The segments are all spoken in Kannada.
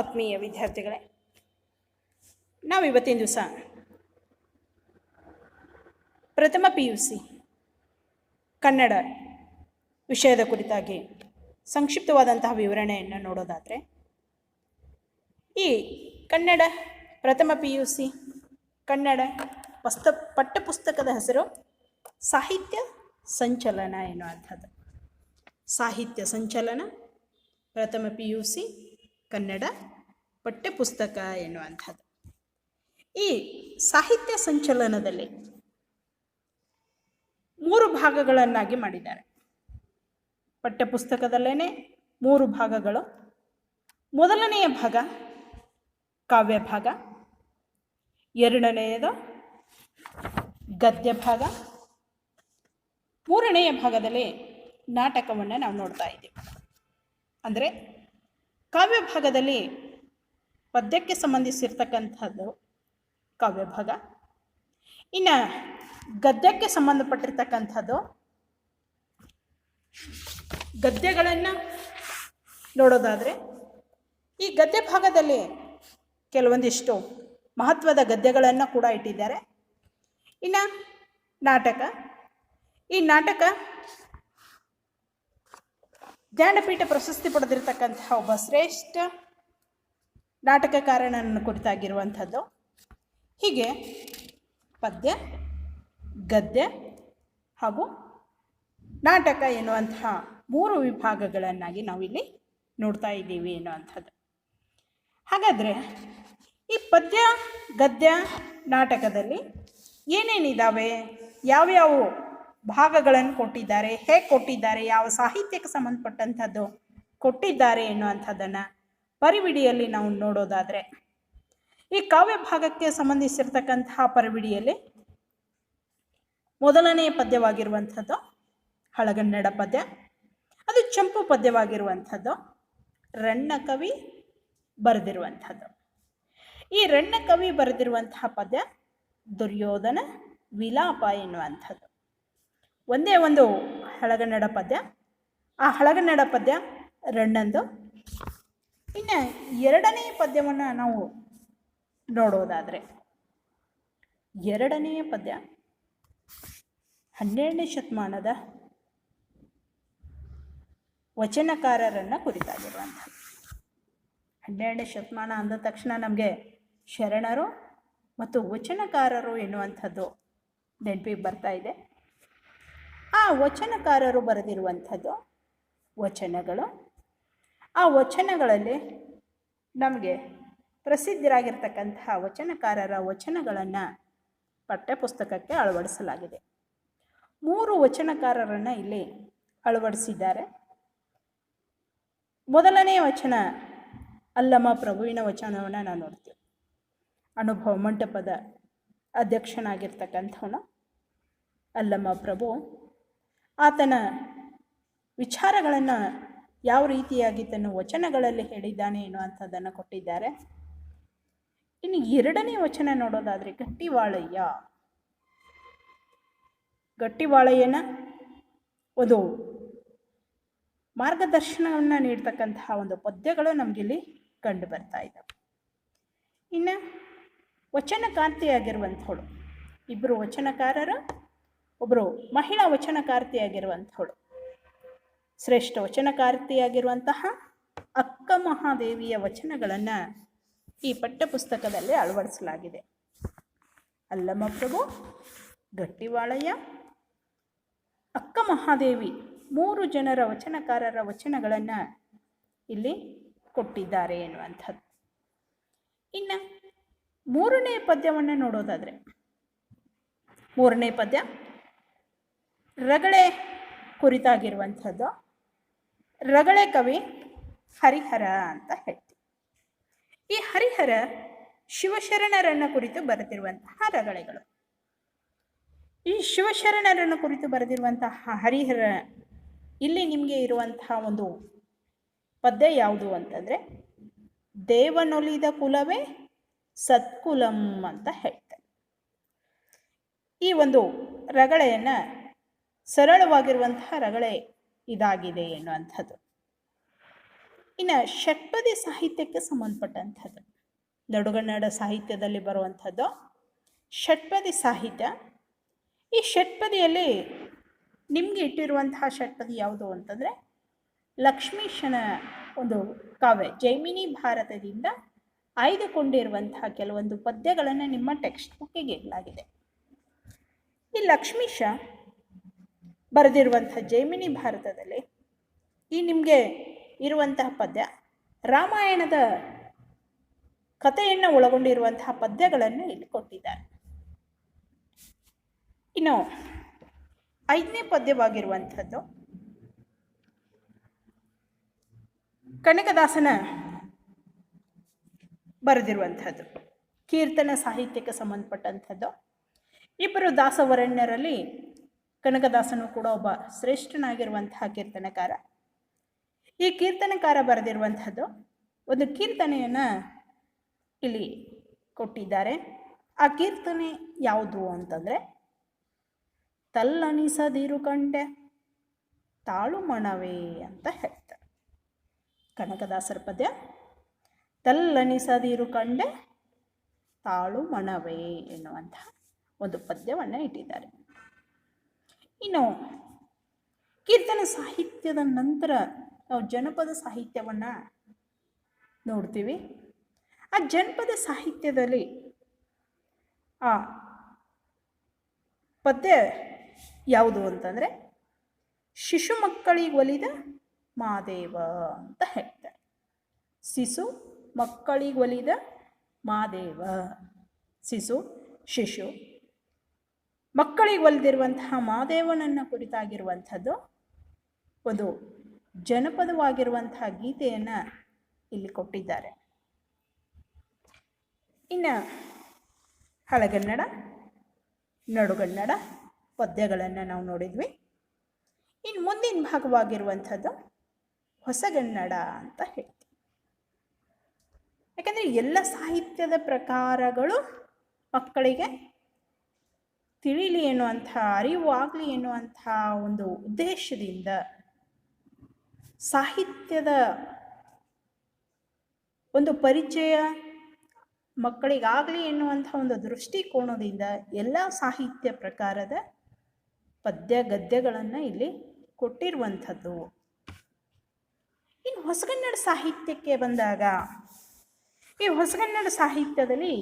ಆತ್ಮೀಯ ವಿದ್ಯಾರ್ಥಿಗಳೇ, ನಾವು ಇವತ್ತಿನ ದಿವಸ ಪ್ರಥಮ ಪಿ ಯು ಸಿ ಕನ್ನಡ ವಿಷಯದ ಕುರಿತಾಗಿ ಸಂಕ್ಷಿಪ್ತವಾದಂತಹ ವಿವರಣೆಯನ್ನು ನೋಡೋದಾದರೆ, ಈ ಕನ್ನಡ ಪ್ರಥಮ ಪಿ ಯು ಸಿ ಕನ್ನಡ ಪಸ್ತ, ಪಠ್ಯಪುಸ್ತಕದ ಹೆಸರು ಸಾಹಿತ್ಯ ಸಂಚಲನ ಎನ್ನುವಂಥದ್ದು. ಸಾಹಿತ್ಯ ಸಂಚಲನ ಪ್ರಥಮ ಪಿ ಯು ಸಿ ಕನ್ನಡ ಪಠ್ಯಪುಸ್ತಕ ಎನ್ನುವಂಥದ್ದು. ಈ ಸಾಹಿತ್ಯ ಸಂಚಲನದಲ್ಲಿ ಮೂರು ಭಾಗಗಳನ್ನಾಗಿ ಮಾಡಿದ್ದಾರೆ. ಪಠ್ಯಪುಸ್ತಕದಲ್ಲೇ ಮೂರು ಭಾಗಗಳು. ಮೊದಲನೆಯ ಭಾಗ ಕಾವ್ಯ ಭಾಗ. ಎರಡನೆಯದು ಗದ್ಯ ಭಾಗ. ಮೂರನೆಯ ಭಾಗದಲ್ಲಿ ನಾಟಕವನ್ನು ನಾವು ನೋಡ್ತಾ ಇದ್ದೀವಿ. ಅಂದರೆ ಕಾವ್ಯ ಭಾಗದಲ್ಲಿ ಪದ್ಯಕ್ಕೆ ಸಂಬಂಧಿಸಿರ್ತಕ್ಕಂಥದ್ದು ಕಾವ್ಯ ಭಾಗ ಇನ್ನು ಗದ್ಯಕ್ಕೆ ಸಂಬಂಧಪಟ್ಟಿರ್ತಕ್ಕಂಥದ್ದು ಗದ್ಯಗಳನ್ನು ನೋಡೋದಾದರೆ ಈ ಗದ್ಯ ಭಾಗದಲ್ಲಿ ಕೆಲವೊಂದಿಷ್ಟು ಮಹತ್ವದ ಗದ್ಯಗಳನ್ನು ಕೂಡ ಇಟ್ಟಿದ್ದಾರೆ. ಇನ್ನು ನಾಟಕ. ಈ ನಾಟಕ ಜ್ಞಾನಪೀಠ ಪ್ರಶಸ್ತಿ ಪಡೆದಿರತಕ್ಕಂತಹ ಒಬ್ಬ ಶ್ರೇಷ್ಠ ನಾಟಕಕಾರನನ್ನು ಕುರಿತಾಗಿರುವಂಥದ್ದು. ಹೀಗೆ ಪದ್ಯ, ಗದ್ಯ ಹಾಗೂ ನಾಟಕ ಎನ್ನುವಂತಹ ಮೂರು ವಿಭಾಗಗಳನ್ನಾಗಿ ನಾವಿಲ್ಲಿ ನೋಡ್ತಾ ಇದ್ದೀವಿ ಎನ್ನುವಂಥದ್ದು. ಹಾಗಾದರೆ ಈ ಪದ್ಯ, ಗದ್ಯ, ನಾಟಕದಲ್ಲಿ ಏನೇನಿದ್ದಾವೆ ಯಾವ್ಯಾವ ಭಾಗಗಳನ್ನು ಕೊಟ್ಟಿದ್ದಾರೆ, ಹೇಗೆ ಕೊಟ್ಟಿದ್ದಾರೆ, ಯಾವ ಸಾಹಿತ್ಯಕ್ಕೆ ಸಂಬಂಧಪಟ್ಟಂಥದ್ದು ಕೊಟ್ಟಿದ್ದಾರೆ ಎನ್ನುವಂಥದ್ದನ್ನು ಪರಿವಿಡಿಯಲ್ಲಿ ನಾವು ನೋಡೋದಾದರೆ, ಈ ಕಾವ್ಯ ಭಾಗಕ್ಕೆ ಸಂಬಂಧಿಸಿರ್ತಕ್ಕಂತಹ ಪರಿವಿಡಿಯಲ್ಲಿ ಮೊದಲನೆಯ ಪದ್ಯವಾಗಿರುವಂಥದ್ದು ಹಳಗನ್ನಡ ಪದ್ಯ, ಅದು ಚಂಪು ಪದ್ಯವಾಗಿರುವಂಥದ್ದು ರಣ್ಣ ಕವಿ ಬರೆದಿರುವಂಥದ್ದು. ಈ ರಣ್ಣ ಕವಿ ಬರೆದಿರುವಂತಹ ಪದ್ಯ ದುರ್ಯೋಧನ ವಿಲಾಪ ಎನ್ನುವಂಥದ್ದು. ಒಂದೇ ಒಂದು ಹಳಗನ್ನಡ ಪದ್ಯ. ಆ ಹಳಗನ್ನಡ ಪದ್ಯ ರಣ್ಣಂದು ಇನ್ನು ಎರಡನೇ ಪದ್ಯವನ್ನು ನಾವು ನೋಡೋದಾದರೆ ಎರಡನೆಯ ಪದ್ಯ ಹನ್ನೆರಡನೇ ಶತಮಾನದ ವಚನಕಾರರನ್ನು ಕುರಿತಾಗಿರುವಂಥದ್ದು. ಹನ್ನೆರಡನೇ ಶತಮಾನ ಅಂದ ತಕ್ಷಣ ನಮಗೆ ಶರಣರು ಮತ್ತು ವಚನಕಾರರು ಎನ್ನುವಂಥದ್ದು ನೆನಪಿಗೆ ಬರ್ತಾ ಇದೆ. ಆ ವಚನಕಾರರು ಬರೆದಿರುವಂಥದ್ದು ವಚನಗಳು. ಆ ವಚನಗಳಲ್ಲಿ ನಮಗೆ ಪ್ರಸಿದ್ಧರಾಗಿರ್ತಕ್ಕಂತಹ ವಚನಕಾರರ ವಚನಗಳನ್ನು ಪಠ್ಯಪುಸ್ತಕಕ್ಕೆ ಅಳವಡಿಸಲಾಗಿದೆ. ಮೂರು ವಚನಕಾರರನ್ನು ಇಲ್ಲಿ ಅಳವಡಿಸಿದ್ದಾರೆ. ಮೊದಲನೇ ವಚನ ಅಲ್ಲಮ್ಮ ಪ್ರಭುವಿನ ವಚನವನ್ನು ನಾವು ನೋಡ್ತೀವಿ ಅನುಭವ ಮಂಟಪದ ಅಧ್ಯಕ್ಷನಾಗಿರ್ತಕ್ಕಂಥವನು ಅಲ್ಲಮ್ಮ ಪ್ರಭು. ಆತನ ವಿಚಾರಗಳನ್ನು ಯಾವ ರೀತಿಯಾಗಿ ತನ್ನ ವಚನಗಳಲ್ಲಿ ಹೇಳಿದ್ದಾನೆ ಎನ್ನುವಂಥದ್ದನ್ನು ಕೊಟ್ಟಿದ್ದಾರೆ. ಇನ್ನು ಎರಡನೇ ವಚನ ನೋಡೋದಾದರೆ ಗಟ್ಟಿವಾಳಯ್ಯ. ಗಟ್ಟಿವಾಳಯ್ಯನ ಒಂದು ಮಾರ್ಗದರ್ಶನವನ್ನು ನೀಡ್ತಕ್ಕಂತಹ ಒಂದು ಪದ್ಯಗಳು ನಮಗಿಲ್ಲಿ ಕಂಡು ಬರ್ತಾ ಇದ್ದಾವೆ ಇನ್ನು ವಚನಕಾರ್ತಿಯಾಗಿರುವಂಥವಳು. ಇಬ್ಬರು ವಚನಕಾರರು ಒಬ್ಬರು ಮಹಿಳಾ ವಚನಕಾರ್ತಿಯಾಗಿರುವಂಥವಳು. ಶ್ರೇಷ್ಠ ವಚನಕಾರ್ತಿಯಾಗಿರುವಂತಹ ಅಕ್ಕ ಮಹಾದೇವಿಯ ವಚನಗಳನ್ನು ಈ ಪಠ್ಯಪುಸ್ತಕದಲ್ಲಿ ಅಳವಡಿಸಲಾಗಿದೆ. ಅಲ್ಲಮ್ಮ ಪ್ರಭು, ಗಟ್ಟಿವಾಳಯ್ಯ, ಅಕ್ಕ ಮಹಾದೇವಿ ಮೂರು ಜನರ ವಚನಕಾರರ ವಚನಗಳನ್ನು ಇಲ್ಲಿ ಕೊಟ್ಟಿದ್ದಾರೆ ಎನ್ನುವಂಥದ್ದು. ಇನ್ನು ಮೂರನೇ ಪದ್ಯವನ್ನು ನೋಡೋದಾದರೆ, ಮೂರನೇ ಪದ್ಯ ರಗಳೆ ಕುರಿತಾಗಿರುವಂಥದ್ದು. ರಗಳೆ ಕವಿ ಹರಿಹರ ಅಂತ ಹೇಳ್ತೀವಿ. ಈ ಹರಿಹರ ಶಿವಶರಣರನ್ನು ಕುರಿತು ಬರೆದಿರುವಂತಹ ರಗಳೆಗಳು. ಈ ಶಿವಶರಣರನ್ನು ಕುರಿತು ಬರೆದಿರುವಂತಹ ಹರಿಹರ ಇಲ್ಲಿ ನಿಮಗೆ ಇರುವಂತಹ ಒಂದು ಪದ್ಯ ಯಾವುದು ಅಂತಂದರೆ, ದೇವನೊಲಿದ ಕುಲವೇ ಸತ್ಕುಲಂ ಅಂತ ಹೇಳ್ತಾರೆ. ಈ ಒಂದು ರಗಳೆಯನ್ನು ಸರಳವಾಗಿರುವಂತಹ ರಗಳೆ ಇದಾಗಿದೆ ಎನ್ನುವಂಥದ್ದು. ಇನ್ನು ಷಟ್ಪದಿ ಸಾಹಿತ್ಯಕ್ಕೆ ಸಂಬಂಧಪಟ್ಟಂಥದ್ದು. ನಡುಗನ್ನಡ ಸಾಹಿತ್ಯದಲ್ಲಿ ಬರುವಂಥದ್ದು ಷಟ್ಪದಿ ಸಾಹಿತ್ಯ. ಈ ಷಟ್ಪದಿಯಲ್ಲಿ ನಿಮಗೆ ಇಟ್ಟಿರುವಂತಹ ಷಟ್ಪದಿ ಯಾವುದು ಅಂತಂದರೆ ಲಕ್ಷ್ಮೀಶನ ಒಂದು ಕಾವ್ಯ. ಜೈಮಿನಿ ಭಾರತದಿಂದ ಆಯ್ದುಕೊಂಡಿರುವಂತಹ ಕೆಲವೊಂದು ಪದ್ಯಗಳನ್ನು ನಿಮ್ಮ ಟೆಕ್ಸ್ಟ್ ಬುಕ್ಕಿಗೆ ಇಡಲಾಗಿದೆ. ಈ ಲಕ್ಷ್ಮೀಶ ಬರೆದಿರುವಂಥ ಜೈಮಿನಿ ಭಾರತದಲ್ಲಿ ಈ ನಿಮಗೆ ಇರುವಂತಹ ಪದ್ಯ ರಾಮಾಯಣದ ಕಥೆಯನ್ನು ಒಳಗೊಂಡಿರುವಂತಹ ಪದ್ಯಗಳನ್ನು ಇಲ್ಲಿ ಕೊಟ್ಟಿದ್ದಾರೆ. ಇನ್ನು ಐದನೇ ಪದ್ಯವಾಗಿರುವಂಥದ್ದು ಕನಕದಾಸನ ಬರೆದಿರುವಂಥದ್ದು. ಕೀರ್ತನ ಸಾಹಿತ್ಯಕ್ಕೆ ಸಂಬಂಧಪಟ್ಟಂಥದ್ದು. ಇಬ್ಬರು ದಾಸವರಣ್ಯರಲ್ಲಿ ಕನಕದಾಸನು ಕೂಡ ಒಬ್ಬ ಶ್ರೇಷ್ಠನಾಗಿರುವಂತಹ ಕೀರ್ತನಕಾರ. ಈ ಕೀರ್ತನಕಾರ ಬರೆದಿರುವಂಥದ್ದು ಒಂದು ಕೀರ್ತನೆಯನ್ನು ಇಲ್ಲಿ ಕೊಟ್ಟಿದ್ದಾರೆ. ಆ ಕೀರ್ತನೆ ಯಾವುದು ಅಂತಂದರೆ ತಲ್ಲನಿಸದಿರು ಕಂಡೆ ತಾಳು ಮಣವೇ ಅಂತ ಹೇಳ್ತಾರೆ. ಕನಕದಾಸರ ಪದ್ಯ ತಲ್ಲನಿಸದಿರು ಕಂಡೆ ತಾಳು ಮಣವೇ ಎನ್ನುವಂತಹ ಒಂದು ಪದ್ಯವನ್ನು ಇಟ್ಟಿದ್ದಾರೆ. ಇನ್ನು ಕೀರ್ತನ ಸಾಹಿತ್ಯದ ನಂತರ ನಾವು ಜನಪದ ಸಾಹಿತ್ಯವನ್ನು ನೋಡ್ತೀವಿ. ಆ ಜನಪದ ಸಾಹಿತ್ಯದಲ್ಲಿ ಆ ಪದ್ಯ ಯಾವುದು ಅಂತಂದರೆ ಶಿಶು ಮಕ್ಕಳಿಗೆ ಒಲಿದ ಮಾದೇವ ಅಂತ ಹೇಳ್ತಾರೆ. ಶಿಶು ಮಕ್ಕಳಿಗೆ ಒಲಿದ ಮಾದೇವ, ಶಿಶು ಶಿಶು. ಮಕ್ಕಳಿಗೆ ಒಲಿದಿರುವಂತಹ ಮಾದೇವನನ್ನು ಕುರಿತಾಗಿರುವಂಥದ್ದು ಒಂದು ಜನಪದವಾಗಿರುವಂತಹ ಗೀತೆಯನ್ನು ಇಲ್ಲಿ ಕೊಟ್ಟಿದ್ದಾರೆ. ಇನ್ನು ಹಳಗನ್ನಡ, ನಡುಗನ್ನಡ ಪದ್ಯಗಳನ್ನು ನಾವು ನೋಡಿದ್ವಿ. ಇನ್ನು ಮುಂದಿನ ಭಾಗವಾಗಿರುವಂಥದ್ದು ಹೊಸಗನ್ನಡ ಅಂತ ಹೇಳ್ತೀವಿ. ಯಾಕಂದರೆ ಎಲ್ಲ ಸಾಹಿತ್ಯದ ಪ್ರಕಾರಗಳು ಮಕ್ಕಳಿಗೆ ತಿಳಿಲಿ ಎನ್ನುವಂಥ ಅರಿವು ಆಗಲಿ ಎನ್ನುವಂಥ ಒಂದು ಉದ್ದೇಶದಿಂದ ಸಾಹಿತ್ಯದ ಒಂದು ಪರಿಚಯ ಮಕ್ಕಳಿಗಾಗಲಿ ಎನ್ನುವಂಥ ಒಂದು ದೃಷ್ಟಿಕೋನದಿಂದ ಎಲ್ಲ ಸಾಹಿತ್ಯ ಪ್ರಕಾರದ ಪದ್ಯ ಗದ್ಯಗಳನ್ನು ಇಲ್ಲಿ ಕೊಟ್ಟಿರುವಂಥದ್ದು. ಇನ್ನು ಹೊಸಗನ್ನಡ ಸಾಹಿತ್ಯಕ್ಕೆ ಬಂದಾಗ, ಈ ಹೊಸಗನ್ನಡ ಸಾಹಿತ್ಯದಲ್ಲಿ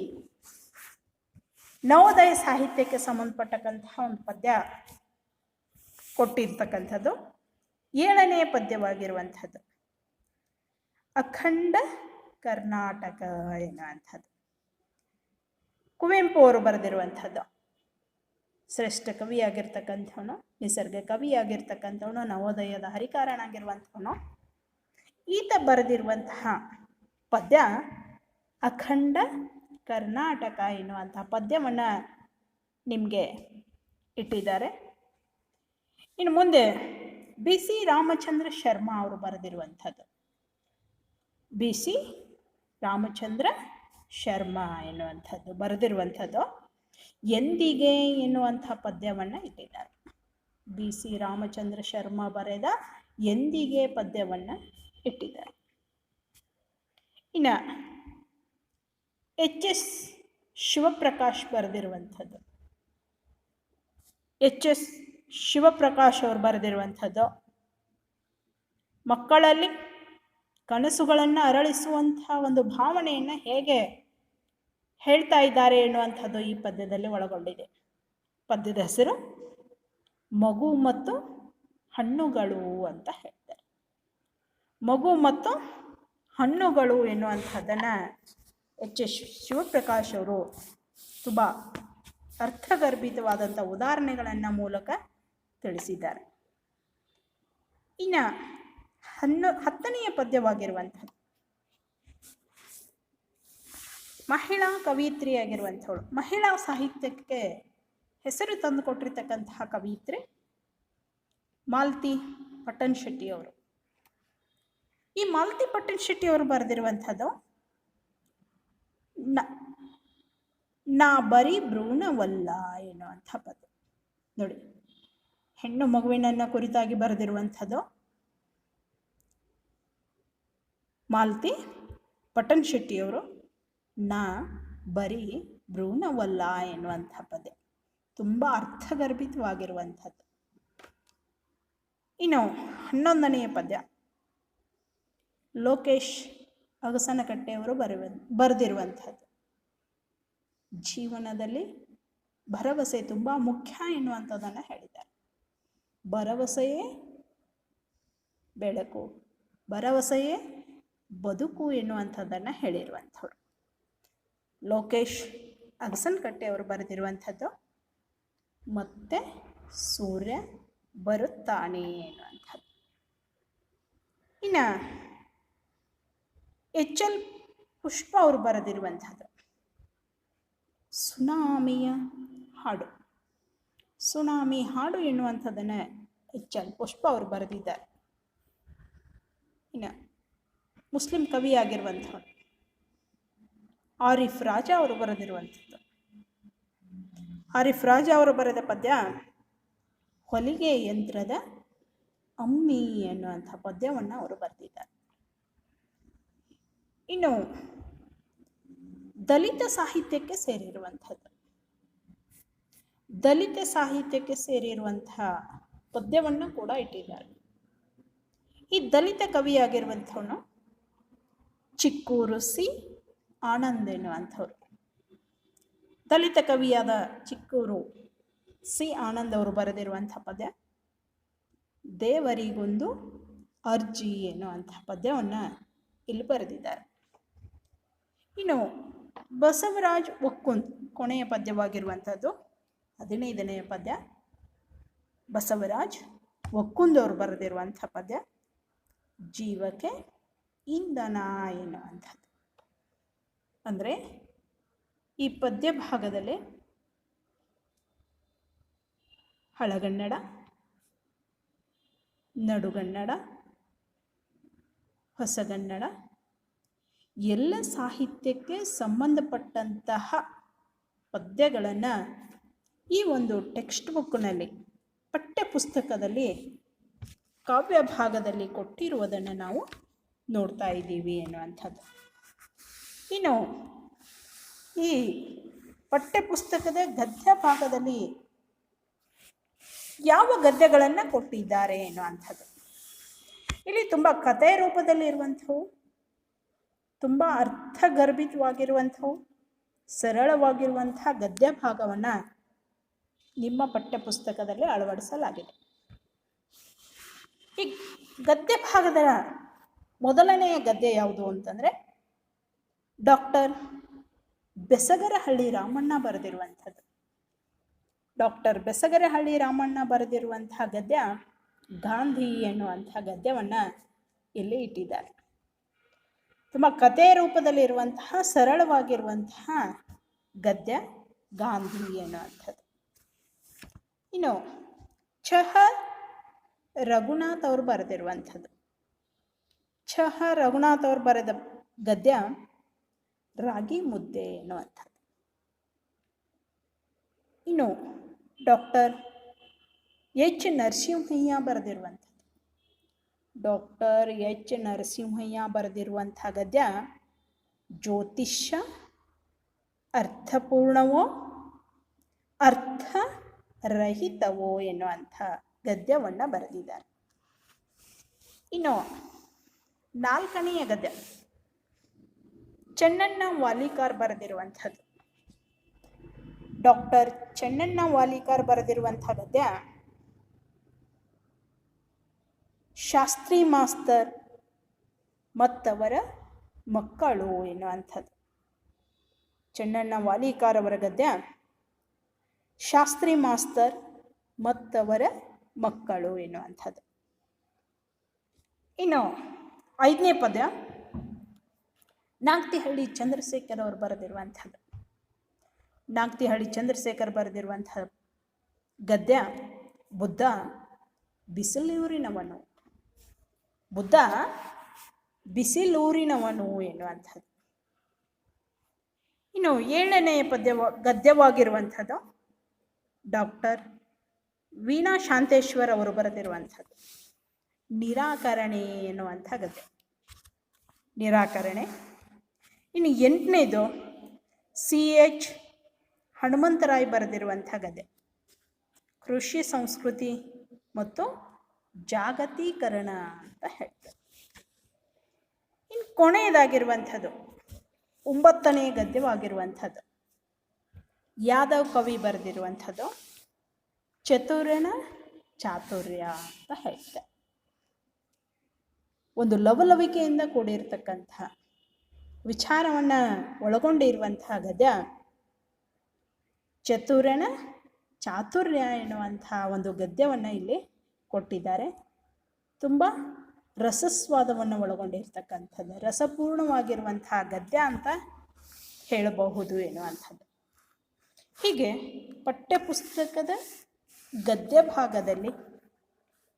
ನವೋದಯ ಸಾಹಿತ್ಯಕ್ಕೆ ಸಂಬಂಧಪಟ್ಟಕ್ಕಂತಹ ಒಂದು ಪದ್ಯ ಕೊಟ್ಟಿರ್ತಕ್ಕಂಥದ್ದು. ಏಳನೆಯ ಪದ್ಯವಾಗಿರುವಂಥದ್ದು. ಅಖಂಡ ಕರ್ನಾಟಕ ಎನ್ನುವಂಥದ್ದು. ಕುವೆಂಪು ಅವರು ಬರೆದಿರುವಂಥದ್ದು. ಶ್ರೇಷ್ಠ ಕವಿಯಾಗಿರ್ತಕ್ಕಂಥವನು, ನಿಸರ್ಗ ಕವಿಯಾಗಿರ್ತಕ್ಕಂಥವನು, ನವೋದಯದ ಹರಿಕಾರನಾಗಿರುವಂಥವನು. ಈತ ಬರೆದಿರುವಂತಹ ಪದ್ಯ ಅಖಂಡ ಕರ್ನಾಟಕ ಎನ್ನುವಂಥ ಪದ್ಯವನ್ನು ನಿಮಗೆ ಇಟ್ಟಿದ್ದಾರೆ. ಇನ್ನು ಮುಂದೆ ಬಿ ಸಿ ರಾಮಚಂದ್ರ ಶರ್ಮಾ ಅವರು ಬರೆದಿರುವಂಥದ್ದು. ಬಿ ಸಿ ರಾಮಚಂದ್ರ ಶರ್ಮಾ ಎನ್ನುವಂಥದ್ದು ಬರೆದಿರುವಂಥದ್ದು. ಎಂದಿಗೆ ಎನ್ನುವಂಥ ಪದ್ಯವನ್ನು ಇಟ್ಟಿದ್ದಾರೆ. ಬಿ ಸಿ ರಾಮಚಂದ್ರ ಶರ್ಮಾ ಬರೆದ ಎಂದಿಗೆ ಪದ್ಯವನ್ನು ಇಟ್ಟಿದ್ದಾರೆ. ಇನ್ನು ಎಚ್ ಎಸ್ ಶಿವಪ್ರಕಾಶ್ ಬರೆದಿರುವಂಥದ್ದು. ಎಚ್ ಎಸ್ ಶಿವಪ್ರಕಾಶ್ ಅವರು ಬರೆದಿರುವಂಥದ್ದು. ಮಕ್ಕಳಲ್ಲಿ ಕನಸುಗಳನ್ನು ಅರಳಿಸುವಂಥ ಒಂದು ಭಾವನೆಯನ್ನು ಹೇಗೆ ಹೇಳ್ತಾ ಇದ್ದಾರೆ ಎನ್ನುವಂಥದ್ದು ಈ ಪದ್ಯದಲ್ಲಿ ಒಳಗೊಂಡಿದೆ. ಪದ್ಯದ ಹೆಸರು ಮಗು ಮತ್ತು ಹಣ್ಣುಗಳು ಅಂತ ಹೇಳ್ತಾರೆ. ಮಗು ಮತ್ತು ಹಣ್ಣುಗಳು ಎನ್ನುವಂಥದ್ದನ್ನು ಎಚ್ ಎಸ್ ಶಿವಪ್ರಕಾಶ್ ಅವರು ತುಂಬ ಅರ್ಥಗರ್ಭಿತವಾದಂಥ ಉದಾಹರಣೆಗಳನ್ನು ಮೂಲಕ ತಿಳಿಸಿದ್ದಾರೆ. ಇನ್ನು ಹನ್ನೊ ಹತ್ತನೆಯ ಪದ್ಯವಾಗಿರುವಂಥದ್ದು. ಮಹಿಳಾ ಕವಿಯತ್ರಿಯಾಗಿರುವಂಥವಳು ಮಹಿಳಾ ಸಾಹಿತ್ಯಕ್ಕೆ ಹೆಸರು ತಂದು ಕೊಟ್ಟಿರ್ತಕ್ಕಂತಹ ಕವಿಯತ್ರಿ ಮಾಲ್ತಿ ಪಟ್ಟಣ್ ಶೆಟ್ಟಿಯವರು ಈ ಮಾಲ್ತಿ ಪಟ್ಟಣ್ ಶೆಟ್ಟಿಯವರು ಬರೆದಿರುವಂಥದ್ದು ನ ಬರೀ ಭ್ರೂಣವಲ್ಲ ಎನ್ನುವಂಥ ಪದ. ನೋಡಿ, ಹೆಣ್ಣು ಮಗುವಿನನ್ನು ಕುರಿತಾಗಿ ಬರೆದಿರುವಂಥದ್ದು ಮಾಲ್ತಿ ಪಟನ್ ಶೆಟ್ಟಿಯವರು ನಾ ಬರೀ ಭ್ರೂಣವಲ್ಲ ಎನ್ನುವಂಥ ಪದ. ತುಂಬ ಅರ್ಥಗರ್ಭಿತವಾಗಿರುವಂಥದ್ದು. ಇನ್ನು ಹನ್ನೊಂದನೆಯ ಪದ್ಯ, ಲೋಕೇಶ್ ಅಗಸನಕಟ್ಟೆಯವರು ಬರೆವ, ಬರೆದಿರುವಂಥದ್ದು. ಜೀವನದಲ್ಲಿ ಭರವಸೆ ತುಂಬ ಮುಖ್ಯ ಎನ್ನುವಂಥದ್ದನ್ನು ಹೇಳಿದ್ದಾರೆ. ಭರವಸೆಯೇ ಬೆಳಕು, ಭರವಸೆಯೇ ಬದುಕು ಎನ್ನುವಂಥದ್ದನ್ನು ಹೇಳಿರುವಂಥವ್ರು. ಲೋಕೇಶ್ ಅಗಸನಕಟ್ಟೆ ಅವರು ಬರೆದಿರುವಂಥದ್ದು, ಮತ್ತೆ ಸೂರ್ಯ ಬರುತ್ತಾನೆ ಎನ್ನುವಂಥದ್ದು. ಇನ್ನು ಎಚ್ ಎಲ್ ಪುಷ್ಪ ಅವರು ಬರೆದಿರುವಂಥದ್ದು. ಸುನಾಮಿಯ ಹಾಡು. ಸುನಾಮಿ ಹಾಡು ಎನ್ನುವಂಥದ್ದನ್ನು ಎಚ್ ಎಲ್ ಪುಷ್ಪ ಅವರು ಬರೆದಿದ್ದಾರೆ. ಇನ್ನು ಮುಸ್ಲಿಂ ಕವಿಯಾಗಿರುವಂಥವ್ರು ಆರಿಫ್ ರಾಜ ಅವರು ಬರೆದಿರುವಂಥದ್ದು. ಆರಿಫ್ ರಾಜ ಅವರು ಬರೆದ ಪದ್ಯ ಹೊಲಿಗೆ ಯಂತ್ರದ ಅಮ್ಮಿ ಎನ್ನುವಂಥ ಪದ್ಯವನ್ನು ಅವರು ಬರೆದಿದ್ದಾರೆ. ಇನ್ನು ದಲಿತ ಸಾಹಿತ್ಯಕ್ಕೆ ಸೇರಿರುವಂಥದ್ದು. ದಲಿತ ಸಾಹಿತ್ಯಕ್ಕೆ ಸೇರಿರುವಂತಹ ಪದ್ಯವನ್ನು ಕೂಡ ಇಟ್ಟಿದ್ದಾರೆ. ಈ ದಲಿತ ಕವಿಯಾಗಿರುವಂಥವನು ಚಿಕ್ಕೂರು ಸಿ ಆನಂದ್ ಎನ್ನುವಂಥವ್ರು. ದಲಿತ ಕವಿಯಾದ ಚಿಕ್ಕೂರು ಸಿ ಆನಂದ್ ಅವರು ಬರೆದಿರುವಂಥ ಪದ್ಯ ದೇವರಿಗೊಂದು ಅರ್ಜಿ ಎನ್ನುವಂಥ ಪದ್ಯವನ್ನು ಇಲ್ಲಿ ಬರೆದಿದ್ದಾರೆ. ಇನ್ನು ಬಸವರಾಜ್ ಒಕ್ಕುಂದ್ ಕೊನೆಯ ಪದ್ಯವಾಗಿರುವಂಥದ್ದು, ಹದಿನೈದನೆಯ ಪದ್ಯ. ಬಸವರಾಜ್ ಒಕ್ಕುಂದವರು ಬರೆದಿರುವಂಥ ಪದ್ಯ, ಜೀವಕ್ಕೆ ಇಂಧನ ಎನ್ನುವಂಥದ್ದು. ಅಂದರೆ ಈ ಪದ್ಯ ಭಾಗದಲ್ಲಿ ಹಳಗನ್ನಡ, ನಡುಗನ್ನಡ, ಹೊಸಗನ್ನಡ ಎಲ್ಲ ಸಾಹಿತ್ಯಕ್ಕೆ ಸಂಬಂಧಪಟ್ಟಂತಹ ಪದ್ಯಗಳನ್ನು ಈ ಒಂದು ಟೆಕ್ಸ್ಟ್ ಬುಕ್ನಲ್ಲಿ ಪಠ್ಯಪುಸ್ತಕದಲ್ಲಿ, ಕಾವ್ಯ ಭಾಗದಲ್ಲಿ ಕೊಟ್ಟಿರುವುದನ್ನು ನಾವು ನೋಡ್ತಾ ಇದ್ದೀವಿ ಎನ್ನುವಂಥದ್ದು. ಇನ್ನು ಈ ಪಠ್ಯಪುಸ್ತಕದ ಗದ್ಯ ಭಾಗದಲ್ಲಿ ಯಾವ ಗದ್ಯಗಳನ್ನು ಕೊಟ್ಟಿದ್ದಾರೆ ಎನ್ನುವಂಥದ್ದು. ಇಲ್ಲಿ ತುಂಬ ಕಥೆ ರೂಪದಲ್ಲಿ ಇರುವಂಥವು ತುಂಬ ಅರ್ಥಗರ್ಭಿತವಾಗಿರುವಂಥವು ಸರಳವಾಗಿರುವಂಥ ಗದ್ಯ ಭಾಗವನ್ನು ನಿಮ್ಮ ಪಠ್ಯಪುಸ್ತಕದಲ್ಲಿ ಅಳವಡಿಸಲಾಗಿದೆ. ಈ ಗದ್ಯ ಭಾಗದ ಮೊದಲನೆಯ ಗದ್ಯ ಯಾವುದು ಅಂತಂದರೆ, ಡಾಕ್ಟರ್ ಬೆಸಗರಹಳ್ಳಿ ರಾಮಣ್ಣ ಬರೆದಿರುವಂಥದ್ದು. ಡಾಕ್ಟರ್ ಬೆಸಗರಹಳ್ಳಿ ರಾಮಣ್ಣ ಬರೆದಿರುವಂತಹ ಗದ್ಯ ಗಾಂಧಿ ಎನ್ನುವಂಥ ಗದ್ಯವನ್ನು ಇಲ್ಲಿ ಇಟ್ಟಿದ್ದಾರೆ. ತುಂಬ ಕಥೆ ರೂಪದಲ್ಲಿರುವಂತಹ, ಸರಳವಾಗಿರುವಂತಹ ಗದ್ಯ ಗಾಂಧಿ ಅನ್ನುವಂಥದ್ದು ಇನ್ನು ಚಹ ರಘುನಾಥ್ ಅವರು ಬರೆದಿರುವಂಥದ್ದು. ಚಹ ರಘುನಾಥ್ ಅವರು ಬರೆದ ಗದ್ಯ ರಾಗಿ ಮುದ್ದೆ ಎನ್ನುವಂಥದ್ದು. ಇನ್ನು doctor H Narasimhaiah ಬರೆದಿರುವಂಥದ್ದು. Doctor H. Narasimhaiah ಬರೆದಿರುವಂಥ ಗದ್ಯ ಜ್ಯೋತಿಷ್ಯ ಅರ್ಥಪೂರ್ಣವೋ ಅರ್ಥರಹಿತವೋ ಎನ್ನುವಂಥ ಗದ್ಯವನ್ನು ಬರೆದಿದ್ದಾರೆ. ಇನ್ನು ನಾಲ್ಕನೆಯ ಗದ್ಯ. ಚೆನ್ನಣ್ಣ ವಾಲಿಕಾರ್ ಬರೆದಿರುವಂಥದ್ದು. ಡಾಕ್ಟರ್ ಚೆನ್ನಣ್ಣ ವಾಲಿಕಾರ್ ಬರೆದಿರುವಂಥ ಗದ್ಯ ಶಾಸ್ತ್ರಿ ಮಾಸ್ತರ್ ಮತ್ತವರ ಮಕ್ಕಳು ಎನ್ನುವಂಥದ್ದು. ಚೆನ್ನಣ್ಣ ವಾಲಿಕಾರವರ ಗದ್ಯ, ಶಾಸ್ತ್ರಿ ಮಾಸ್ತರ್ ಮತ್ತವರ ಮಕ್ಕಳು ಎನ್ನುವಂಥದ್ದು. ಇನ್ನು ಐದನೇ ಪದ್ಯ, ನಾಗ್ತಿಹಳ್ಳಿ ಚಂದ್ರಶೇಖರ್ ಅವರು ಬರೆದಿರುವಂಥದ್ದು. ನಾಗ್ತಿಹಳ್ಳಿ ಚಂದ್ರಶೇಖರ್ ಬರೆದಿರುವಂಥ ಗದ್ಯ, ಬುದ್ಧ ಬಿಸಿಲೂರಿನವನು ಬುದ್ಧ ಬಿಸಿಲೂರಿನವನು ಎನ್ನುವಂಥದ್ದು. ಇನ್ನು ಏಳನೆಯ ಪದ್ಯವ, ಗದ್ಯವಾಗಿರುವಂಥದ್ದು ಡಾಕ್ಟರ್ ವೀಣಾ ಶಾಂತೇಶ್ವರ್ ಅವರು ಬರೆದಿರುವಂಥದ್ದು. ನಿರಾಕರಣೆ ಎನ್ನುವಂಥ ಗದ್ಯ. ನಿರಾಕರಣೆ. ಇನ್ನು ಎಂಟನೇದು ಸಿ ಎಚ್ ಹನುಮಂತರಾಯ್ ಬರೆದಿರುವಂಥ ಗದೆ ಕೃಷಿ, ಸಂಸ್ಕೃತಿ ಮತ್ತು ಜಾಗತೀಕರಣ ಅಂತ ಹೇಳ್ತಾರೆ. ಇನ್ನು ಕೊನೆಯದಾಗಿರುವಂಥದ್ದು, ಒಂಬತ್ತನೇ ಗದ್ಯವಾಗಿರುವಂಥದ್ದು, ಯಾದವ್ ಕವಿ ಬರೆದಿರುವಂಥದ್ದು, ಚತುರನ ಚಾತುರ್ಯ ಅಂತ ಹೇಳ್ತಾರೆ. ಒಂದು ಲವಲವಿಕೆಯಿಂದ ಕೂಡಿರ್ತಕ್ಕಂಥ ವಿಚಾರವನ್ನು ಒಳಗೊಂಡಿರುವಂತಹ ಗದ್ಯ ಚತುರನ ಚಾತುರ್ಯ ಎನ್ನುವಂಥ ಒಂದು ಗದ್ಯವನ್ನು ಇಲ್ಲಿ ಕೊಟ್ಟಿದ್ದಾರೆ. ತುಂಬ ರಸಸ್ವಾದವನ್ನು ಒಳಗೊಂಡಿರ್ತಕ್ಕಂಥದ್ದು, ರಸಪೂರ್ಣವಾಗಿರುವಂತಹ ಗದ್ಯ ಅಂತ ಹೇಳಬಹುದು ಎನ್ನುವಂಥದ್ದು ಹೀಗೆ ಪಠ್ಯಪುಸ್ತಕದ ಗದ್ಯ ಭಾಗದಲ್ಲಿ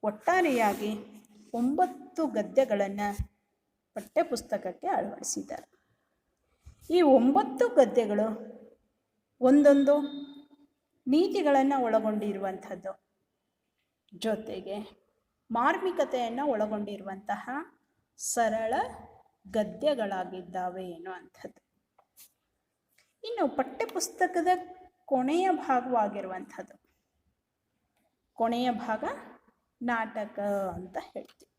ಒಟ್ಟಾರೆಯಾಗಿ ಒಂಬತ್ತು ಗದ್ಯಗಳನ್ನು ಪಠ್ಯಪುಸ್ತಕಕ್ಕೆ ಅಳವಡಿಸಿದ್ದಾರೆ. ಈ ಒಂಬತ್ತು ಗದ್ಯಗಳು ಒಂದೊಂದು ನೀತಿಗಳನ್ನು ಒಳಗೊಂಡಿರುವಂಥದ್ದು. ಜೊತೆಗೆ ಮಾರ್ಮಿಕತೆಯನ್ನು ಒಳಗೊಂಡಿರುವಂತಹ ಸರಳ ಗದ್ಯಗಳಾಗಿದ್ದಾವೆ ಎನ್ನುವಂಥದ್ದು. ಇನ್ನು ಪಠ್ಯಪುಸ್ತಕದ ಕೊನೆಯ ಭಾಗವಾಗಿರುವಂಥದ್ದು. ಕೊನೆಯ ಭಾಗ ನಾಟಕ ಅಂತ ಹೇಳ್ತೀವಿ.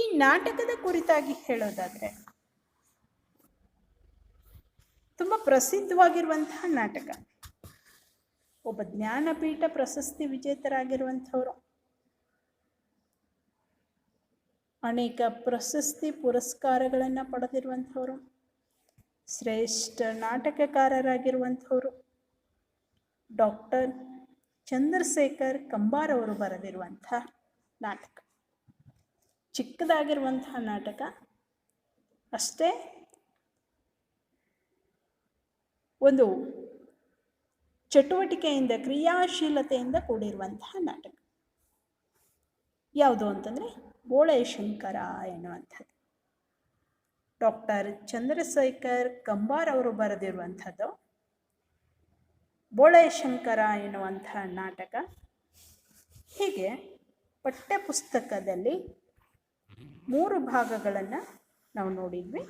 ಈ ನಾಟಕದ ಕುರಿತಾಗಿ ಹೇಳೋದಾದರೆ ತುಂಬ ಪ್ರಸಿದ್ಧವಾಗಿರುವಂತಹ ನಾಟಕ. ಒಬ್ಬ ಜ್ಞಾನಪೀಠ ಪ್ರಶಸ್ತಿ ವಿಜೇತರಾಗಿರುವಂಥವರು. ಅನೇಕ ಪ್ರಶಸ್ತಿ ಪುರಸ್ಕಾರಗಳನ್ನು ಪಡೆದಿರುವಂಥವರು. ಶ್ರೇಷ್ಠ ನಾಟಕಕಾರರಾಗಿರುವಂಥವರು. ಡಾಕ್ಟರ್ ಚಂದ್ರಶೇಖರ್ ಕಂಬಾರ್ ಅವರು ಬರೆದಿರುವಂಥ ನಾಟಕ. ಚಿಕ್ಕದಾಗಿರುವಂತಹ ನಾಟಕ. ಅಷ್ಟೇ ಒಂದು ಚಟುವಟಿಕೆಯಿಂದ, ಕ್ರಿಯಾಶೀಲತೆಯಿಂದ ಕೂಡಿರುವಂತಹ ನಾಟಕ. ಯಾವುದು ಅಂತಂದರೆ ಬೋಳೆ ಶಂಕರ ಎನ್ನುವಂಥದ್ದು ಡಾಕ್ಟರ್ ಚಂದ್ರಶೇಖರ್ ಕಂಬಾರ್ ಅವರು ಬರೆದಿರುವಂಥದ್ದು ಬೋಳೆ ಶಂಕರ ಎನ್ನುವಂಥ ನಾಟಕ. ಹೀಗೆ ಪಠ್ಯಪುಸ್ತಕದಲ್ಲಿ ಮೂರು ಭಾಗಗಳನ್ನು ನಾವು ನೋಡಿದ್ವಿ.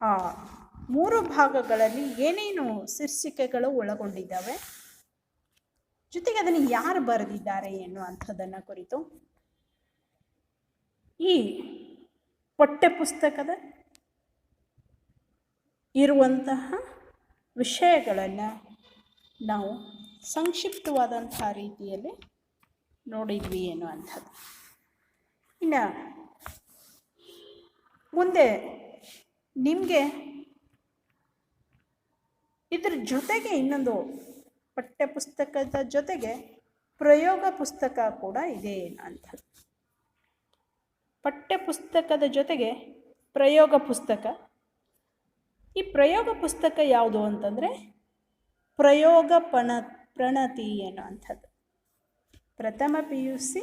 ಆ ಮೂರು ಭಾಗಗಳಲ್ಲಿ ಏನೇನು ಶೀರ್ಷಿಕೆಗಳು ಒಳಗೊಂಡಿದ್ದಾವೆ? ಜೊತೆಗೆ ಅದನ್ನು ಯಾರು ಬರೆದಿದ್ದಾರೆ ಎನ್ನುವಂಥದ್ದನ್ನು ಕುರಿತು. ಈ ಪಠ್ಯಪುಸ್ತಕದ ಇರುವಂತಹ ವಿಷಯಗಳನ್ನು ನಾವು ಸಂಕ್ಷಿಪ್ತವಾದಂತಹ ರೀತಿಯಲ್ಲಿ ನೋಡಿದ್ವಿ ಎನ್ನುವಂಥದ್ದು. ಇನ್ನು ಮುಂದೆ ನಿಮಗೆ ಇದ್ರ ಜೊತೆಗೆ ಇನ್ನೊಂದು ಪಠ್ಯಪುಸ್ತಕದ ಜೊತೆಗೆ ಪ್ರಯೋಗ ಪುಸ್ತಕ ಕೂಡ ಇದೆ ಅಂಥದ್ದು ಪಠ್ಯಪುಸ್ತಕದ ಜೊತೆಗೆ ಪ್ರಯೋಗ ಪುಸ್ತಕ. ಈ ಪ್ರಯೋಗ ಪುಸ್ತಕ ಯಾವುದು ಅಂತಂದರೆ ಪ್ರಯೋಗ ಪಣ, ಪ್ರಣತಿ ಅನ್ನುವಂಥದ್ದು ಪ್ರಥಮ ಪಿ ಯು ಸಿ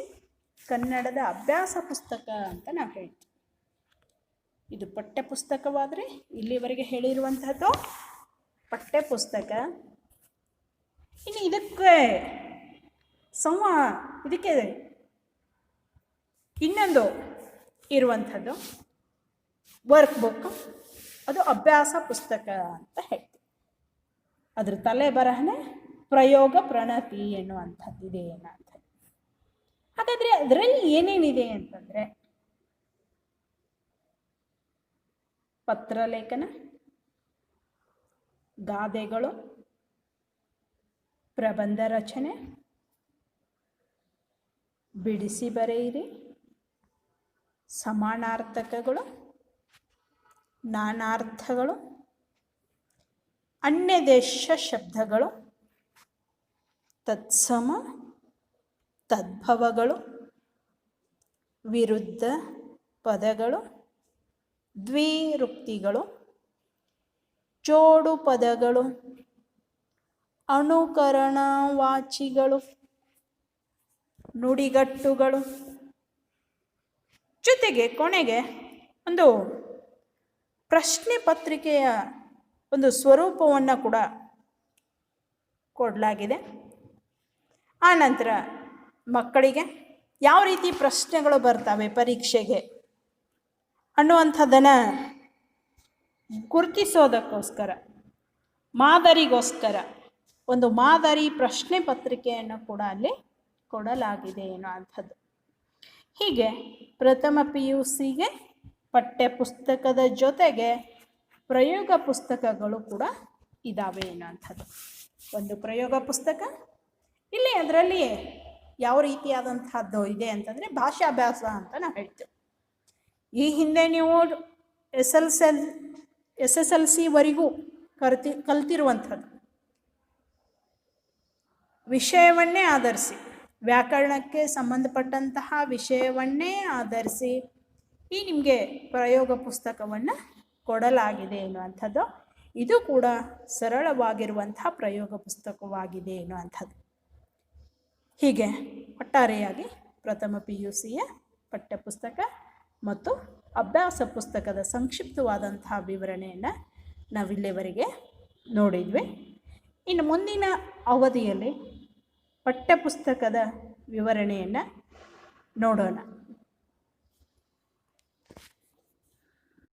ಕನ್ನಡದ ಅಭ್ಯಾಸ ಪುಸ್ತಕ ಅಂತ ನಾವು ಹೇಳ್ತೀವಿ. ಇದು ಪಠ್ಯಪುಸ್ತಕವಾದರೆ ಇಲ್ಲಿವರೆಗೆ ಹೇಳಿರುವಂಥದ್ದು. ಪಠ್ಯಪುಸ್ತಕ. ಇನ್ನು ಇದಕ್ಕೆ ಸಂವ, ಇದಕ್ಕೆ ಇನ್ನೊಂದು ಇರುವಂಥದ್ದು ವರ್ಕ್ ಬುಕ್ ಅದು ಅಭ್ಯಾಸ ಪುಸ್ತಕ ಅಂತ ಹೇಳ್ತೀವಿ. ಅದ್ರ ತಲೆ ಬರಹನೇ ಪ್ರಯೋಗ ಪ್ರಣತಿ ಎನ್ನುವಂಥದ್ದು ಇದೆ ಅಂತ ಹಾಗಾದರೆ ಅದರಲ್ಲಿ ಏನೇನಿದೆ ಅಂತಂದರೆ ಪತ್ರಲೇಖನ ಗಾದೆಗಳು ಪ್ರಬಂಧ ರಚನೆ ಬಿಡಿಸಿ ಬರೆಯಿರಿ ಸಮಾನಾರ್ಥಕಗಳು ನಾನಾರ್ಥಗಳು ಅನ್ಯದೇಶ ಶಬ್ದಗಳು ತತ್ಸಮ ತದ್ಭವಗಳು ವಿರುದ್ಧ ಪದಗಳು ದ್ವಿರುಕ್ತಿಗಳು. ಜೋಡು ಪದಗಳು ಅನುಕರಣವಾಚಿಗಳು ನುಡಿಗಟ್ಟುಗಳು. ಜೊತೆಗೆ ಕೊನೆಗೆ ಒಂದು ಪ್ರಶ್ನೆ ಪತ್ರಿಕೆಯ ಒಂದು ಸ್ವರೂಪವನ್ನು ಕೂಡ ಕೊಡಲಾಗಿದೆ. ಆನಂತರ ಮಕ್ಕಳಿಗೆ ಯಾವ ರೀತಿ ಪ್ರಶ್ನೆಗಳು ಬರ್ತವೆ ಪರೀಕ್ಷೆಗೆ ಅನ್ನುವಂಥದ್ದನ್ನು ಗುರುತಿಸೋದಕ್ಕೋಸ್ಕರ ಮಾದರಿಗೋಸ್ಕರ, ಒಂದು ಮಾದರಿ ಪ್ರಶ್ನೆ ಪತ್ರಿಕೆಯನ್ನು ಕೂಡ ಅಲ್ಲಿ ಕೊಡಲಾಗಿದೆ ಅನ್ನುವಂಥದ್ದು ಹೀಗೆ ಪ್ರಥಮ ಪಿ ಯು ಸಿಗೆ ಪಠ್ಯ ಪುಸ್ತಕದ ಜೊತೆಗೆ ಪ್ರಯೋಗ ಪುಸ್ತಕಗಳು ಕೂಡ ಇದ್ದಾವೆ ಅನ್ನುವಂಥದ್ದು ಒಂದು ಪ್ರಯೋಗ ಪುಸ್ತಕ, ಇಲ್ಲಿ ಅದರಲ್ಲಿ ಯಾವ ರೀತಿಯಾದಂಥದ್ದು ಇದೆ ಅಂತಂದರೆ ಭಾಷಾಭ್ಯಾಸ ಅಂತ ನಾವು ಹೇಳ್ತೇವೆ. ಈ ಹಿಂದೆ ನೀವು ಎಸ್ ಎಲ್ ಸೆಲ್ ಎಸ್ ಎಸ್ ಎಲ್ ಸಿವರೆಗೂ ಕಲ್ತಿ ಕಲ್ತಿರುವಂಥದ್ದು. ವಿಷಯವನ್ನೇ ಆಧರಿಸಿ, ವ್ಯಾಕರಣಕ್ಕೆ ಸಂಬಂಧಪಟ್ಟಂತಹ ವಿಷಯವನ್ನೇ ಆಧರಿಸಿ ಈ ನಿಮಗೆ ಪ್ರಯೋಗ ಪುಸ್ತಕವನ್ನು ಕೊಡಲಾಗಿದೆ ಎನ್ನುವಂಥದ್ದು. ಇದು ಕೂಡ ಸರಳವಾಗಿರುವಂಥ ಪ್ರಯೋಗ ಪುಸ್ತಕವಾಗಿದೆ ಎನ್ನುವಂಥದ್ದು. ಹೀಗೆ ಒಟ್ಟಾರೆಯಾಗಿ ಪ್ರಥಮ ಪಿ ಯು ಸಿಯ ಪಠ್ಯಪುಸ್ತಕ ಮತ್ತು ಅಭ್ಯಾಸ ಪುಸ್ತಕದ ಸಂಕ್ಷಿಪ್ತವಾದಂತಹ ವಿವರಣೆಯನ್ನು ನಾವಿಲ್ಲಿವರೆಗೆ ನೋಡಿದ್ವಿ. ಇನ್ನು ಮುಂದಿನ ಅವಧಿಯಲ್ಲಿ ಪಠ್ಯಪುಸ್ತಕದ ವಿವರಣೆಯನ್ನು ನೋಡೋಣ.